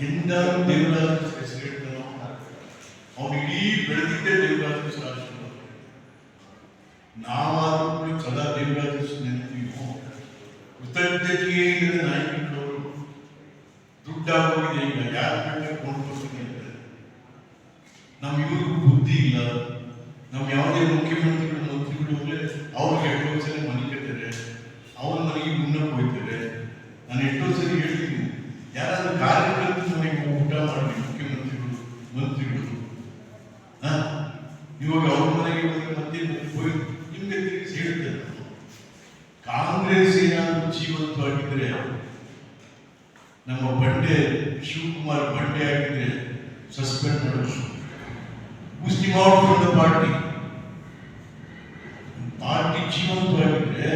ಎಂದಾರು ದೇವರಾಜ ಹೆಸರಿಡ್ತಾನೋ ಅವನು ಇಡೀ ಬೆಳೆದಿದ್ದೇ ದೇವರಾಜ ಸಾಧಿಸ್ತಾನೆ ನಾವಾದ್ರೂ ಕೂಡ ಸದಾ ದೇವರಾಜ ನೆನಪೀವೋ ಕೃತಜ್ಞತೆಯೇ ಇಲ್ಲದ ಇವಾಗ ಅವ್ರ ಮನೆಗೆ ಹೋದ್ರೆ ಮತ್ತೆ ಹೋಗಿ ನಿಮ್ಗೆ ತಿರುಗಿಸಿ ಹೇಳ್ತೇನೆ ಕಾಂಗ್ರೆಸ್ ಏನಾದರೂ ಜೀವಂತವಾಗಿದ್ರೆ, ನಮ್ಮ ಬಂಡೆ, ಶಿವಕುಮಾರ್ ಬಂಡೆ ಆಗಿದ್ರೆ ಸಸ್ಪೆಂಡ್ ಮಾಡೋದು ಫ್ರಮ್ ದ ಪಾರ್ಟಿ. ಪಾರ್ಟಿ ಜೀವಂತವಾಗಿದ್ರೆ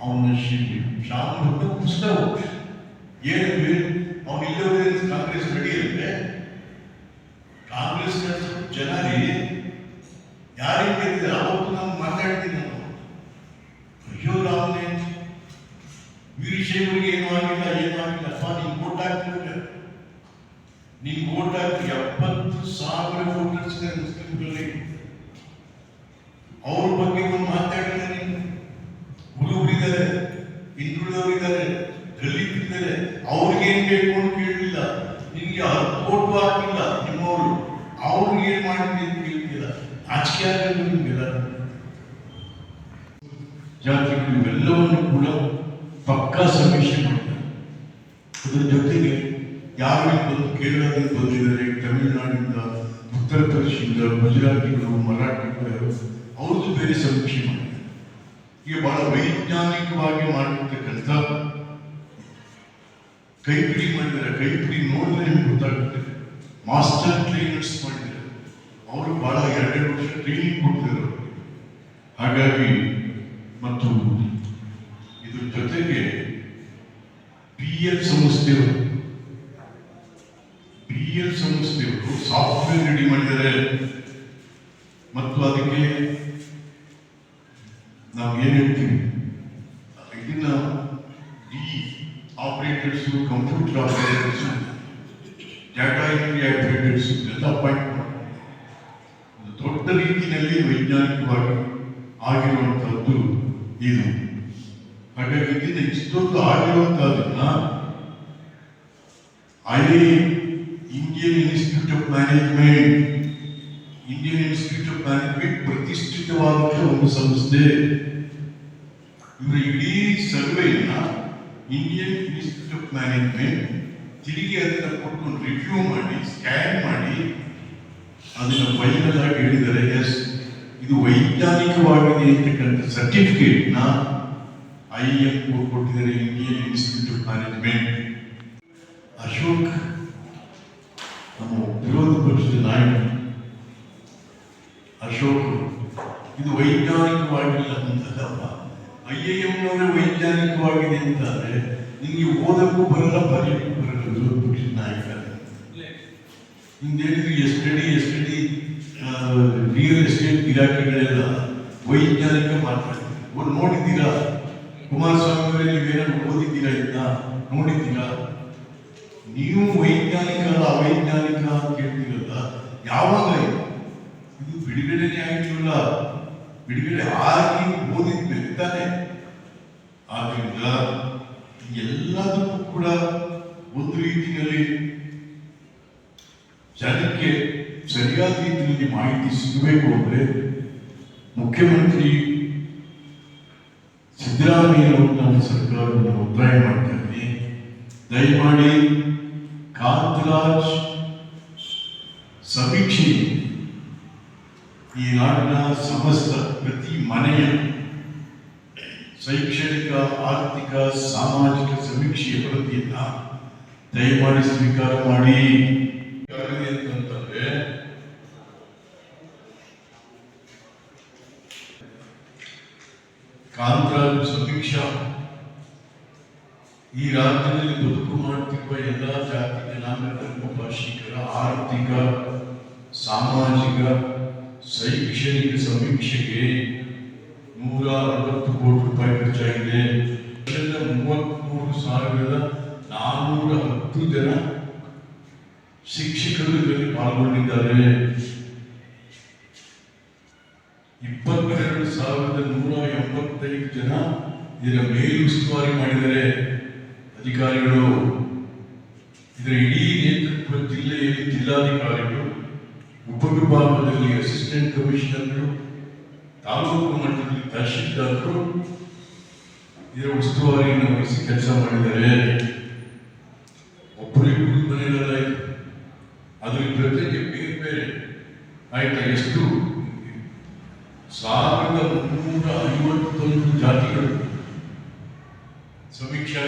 ಅವನ ಶಾಮುಂಡ ಮುಸ್ತಾವು ಏನು ಅವನು ಇಲ್ಲವೇ ಕಾಂಗ್ರೆಸ್ ನಡೆಯುತ್ತೆ ಕಾಂಗ್ರೆಸ್ ಜನ ರೀ ಯಾರಿಗೆ ಗೆದ್ದಿದ್ದಾರೆ ಅವತ್ತು ನಾವು ಮಾತಾಡ್ತೀನಿ ನಾನು. ಅಯ್ಯೋ ರಾಮನೇ, ವೀರಶೈವರಿಗೆ ಏನೂ ಆಗಿಲ್ಲ ಏನೂ ಆಗಿಲ್ಲ. ಸ್ವಾ ನಿಮ್ಗೆ ಓಟ್ ಹಾಕ್ತಿದ್ರೆ ನಿಮ್ಗೆ ಓಟ್ ಹಾಕಿ ಎಪ್ಪತ್ತು ಸಾವಿರ ವೋಟರ್ಸ್ ಮುಸ್ಲಿಂಗಳಲ್ಲಿ ಅವ್ರ ಬಗ್ಗೆ ಒಂದು ಮಾತಾಡಿದ್ರೆ ನೀನು. ಹುಡುಗರಿದ್ದಾರೆ ಹಿಂದುಳಿದವರಿದ್ದಾರೆ ದಲಿತರಿದ್ದಾರೆ ಅವ್ರಿಗೇನ್ ಬೇಕು ಅಂತ ಕೇಳಲಿಲ್ಲ. ನಿನ್ಗೆ ಹತ್ತು ಓಟು ಹಾಕಿಲ್ಲ ನಿಮ್ಮವರು. ಅವ್ರಿಗೆ ಏನ್ ಮಾಡಿದ್ರಿ ಆಗಲ್ಲ ನಿಮ್ಗೆಲ್ಲ ಜಾತಿಗಳು ಇವೆಲ್ಲವನ್ನು ಕೂಡ ಪಕ್ಕಾ ಸಮೀಕ್ಷೆ ಮಾಡ್ತಾರೆ. ಅದ್ರ ಜೊತೆಗೆ ಯಾರು ಬಂದು ಕೇರಳದಿಂದ ಬಂದಿದ್ದಾರೆ, ತಮಿಳುನಾಡಿಂದ, ಉತ್ತರ ಪ್ರದೇಶದಿಂದ ಗುಜರಾತಿಗಳು ಮರಾಠಿಗಳು ಅವ್ರದ್ದು ಬೇರೆ ಸಮೀಕ್ಷೆ ಮಾಡಿದ್ದಾರೆ ಈಗ ಬಹಳ ವೈಜ್ಞಾನಿಕವಾಗಿ ಮಾಡಿರ್ತಕ್ಕಂಥ ಕೈಪಿಡಿ ಮಾಡಿದ್ದಾರೆ. ಕೈಪಿಡಿ ನೋಡಿದ್ರೆ ನಿಮ್ಗೆ ಗೊತ್ತಾಗುತ್ತೆ. ಮಾಸ್ಟರ್ ಟ್ರೈನರ್ಸ್ ಮಾಡಿದ್ದಾರೆ. ಅವರು ಬಹಳ ಎರಡೆರಡು ವರ್ಷ ಟ್ರೈನಿಂಗ್ ಕೊಡ್ತಿದ್ರು. ಹಾಗಾಗಿ ಮತ್ತು ಇದ್ರ ಜೊತೆಗೆ ಪಿ ಎಲ್ ಸಂಸ್ಥೆಯವರು ಪಿ ಎಲ್ ಸಂಸ್ಥೆಯವರು ಸಾಫ್ಟ್ವೇರ್ ರೆಡಿ ಮಾಡಿದ್ದಾರೆ. ಮತ್ತು ಅದಕ್ಕೆ ನಾವು ಏನು ಹೇಳ್ತೀವಿ? ಇದನ್ನ D operators computer operators data entry operators ಎಲ್ಲ ಅಪಾಯಿಂಟ್ ರೀತಿಯಲ್ಲಿ ವೈಜ್ಞಾನಿಕವಾಗಿ ಆಗಿರುವಂತಹದ್ದು ಇದು. ಹಾಗಾಗಿ ಇಷ್ಟೊಂದು ಆಗಿರುವಂತಹದನ್ನ I Indian Institute of Management Indian Institute of Management ಪ್ರತಿಷ್ಠಿತವಾದ ಒಂದು ಸಂಸ್ಥೆ. ಇವರ ಇಡೀ ಸರ್ವೆಯನ್ನ ಇಂಡಿಯನ್ ಇನ್ಸ್ಟಿಟ್ಯೂಟ್ ಆಫ್ ಮ್ಯಾನೇಜ್ಮೆಂಟ್ ತಿರುಗಿ ಅದನ್ನು ಕೊಟ್ಕೊಂಡು ರಿವ್ಯೂ ಮಾಡಿ ಸ್ಕ್ಯಾನ್ ಮಾಡಿ ಅದನ್ನ ಫೈನಲ್ ಆಗಿ ಹೇಳಿದರೆ ಎಸ್ ಇದು ವೈಜ್ಞಾನಿಕವಾಗಿದೆ ಅಂತಕ್ಕಂಥ ಸರ್ಟಿಫಿಕೇಟ್ನ ಐ ಎಂ ಕೊಟ್ಟಿದ್ದಾರೆ Indian Institute of Management Ashok, ನಮ್ಮ ವಿರೋಧ ಪಕ್ಷದ ನಾಯಕ, ಅಶೋಕ್, ಇದು ವೈಜ್ಞಾನಿಕವಾಗಿಲ್ಲ ಅಂತ ಐ ಎ ಎಂನವರೇ ವೈಜ್ಞಾನಿಕವಾಗಿದೆ ಅಂತಂದರೆ ನಿಮಗೆ ಓದಕ್ಕೂ ಬರಲ್ಲ, ಬರೆಯಕ್ಕೂ ಬರಲ್ಲ ವಿರೋಧ ಪಕ್ಷದ ನಾಯಕ. ಹಿಂದೇನಿದ್ರು ಎಸ್ಟಡಿ ಎಸ್ಟಡಿ ರಿಯಲ್ ಎಸ್ಟೇಟ್ ಇಲಾಖೆಗಳೆಲ್ಲ ವೈಜ್ಞಾನಿಕ ಒಂದು ನೋಡಿದ್ದೀರಾ? ಕುಮಾರಸ್ವಾಮಿ ಅವರೇ ನೀವೇನಾದ್ರು ಓದಿದ್ದೀರಾ ಇದನ್ನ ನೋಡಿದ್ದೀರಾ? ನೀವು ವೈಜ್ಞಾನಿಕ ಅಲ್ಲ, ಅವೈಜ್ಞಾನಿಕ ಅಂತ ಹೇಳ್ತೀರಲ್ಲ ಯಾವಾಗ ಇದು? ಬಿಡುಗಡೆನೇ ಆಗಿಲ್ಲ ಬಿಡುಗಡೆ ಆಗಿ ಓದಿದ್ಮೇಲೆ ತಾನೆ. ಆದ್ದರಿಂದ ಎಲ್ಲದಕ್ಕೂ ಕೂಡ ಒಂದು ರೀತಿಯಲ್ಲಿ ಜನಕ್ಕೆ ಸರಿಯಾದ ರೀತಿಯಲ್ಲಿ ಮಾಹಿತಿ ಸಿಗಬೇಕು ಅಂದರೆ ಮುಖ್ಯಮಂತ್ರಿ ಸಿದ್ದರಾಮಯ್ಯನವರು ನಮ್ಮ ಸರ್ಕಾರವನ್ನು ಒತ್ತಾಯ ಮಾಡ್ತಾ ದಯಮಾಡಿ ಕಾಂತರಾಜ್ ಸಮೀಕ್ಷೆ ಈ ನಾಡಿನ ಸಮಸ್ತ ಪ್ರತಿ ಮನೆಯ ಶೈಕ್ಷಣಿಕ, ಆರ್ಥಿಕ, ಸಾಮಾಜಿಕ ಸಮೀಕ್ಷೆಯ ವರದಿಯನ್ನ ದಯಮಾಡಿ ಸ್ವೀಕಾರ ಮಾಡಿ. ಕಾಂತರಾಜು ಸಮೀಕ್ಷಾ ಈ ರಾಜ್ಯದಲ್ಲಿ ಬದುಕು ಮಾಡುತ್ತಿರುವ ಎಲ್ಲ ಜಾತಿ ಜನಾಂಗ ಭಾಷಿಕರ ಆರ್ಥಿಕ, ಸಾಮಾಜಿಕ, ಶೈಕ್ಷಣಿಕ ಸಮೀಕ್ಷೆಗೆ ನೂರ ಅರವತ್ತು ಕೋಟಿ ರೂಪಾಯಿ ಖರ್ಚಾಗಿದೆ. ಮೂವತ್ತ್ಮೂರು ಸಾವಿರದ ನಾನ್ನೂರ ಹತ್ತು ಜನ ಶಿಕ್ಷಕರು ಇದರಲ್ಲಿ ಪಾಲ್ಗೊಂಡಿದ್ದಾರೆ. ಇಪ್ಪತ್ತೆರಡು ಸಾವಿರದ ನೂರ ಎಂಬತ್ತೈದು ಜನ ಇದರ ಮೇಲುಸ್ತುವಾರಿ ಮಾಡಿದರೆ ಅಧಿಕಾರಿಗಳು ಇದರ ಇಡೀ ನೇತೃತ್ವ ಜಿಲ್ಲೆಯಲ್ಲಿ ಜಿಲ್ಲಾಧಿಕಾರಿಗಳು, ಉಪವಿಭಾಗದಲ್ಲಿ ಅಸಿಸ್ಟೆಂಟ್ ಕಮಿಷನರ್ಗಳು ತಾಲೂಕು ಮಟ್ಟದಲ್ಲಿ ತಹಶೀಲ್ದಾರರು ಇದರ ಉಸ್ತುವಾರಿಯನ್ನು ವಹಿಸಿ ಕೆಲಸ ಮಾಡಿದರೆ ಒಬ್ಬರು ಅದರ ಮನೆಯಲ್ಲ ಅದ್ರ ಜೊತೆಗೆ ಬೇರೆ ಬೇರೆ. ಆಯ್ತಾ, ಎಷ್ಟು ಸಾವಿರದ ಮುನ್ನೂರ ಐವತ್ತೊಂದು ಜಾತಿಗಳು ಸಮೀಕ್ಷೆ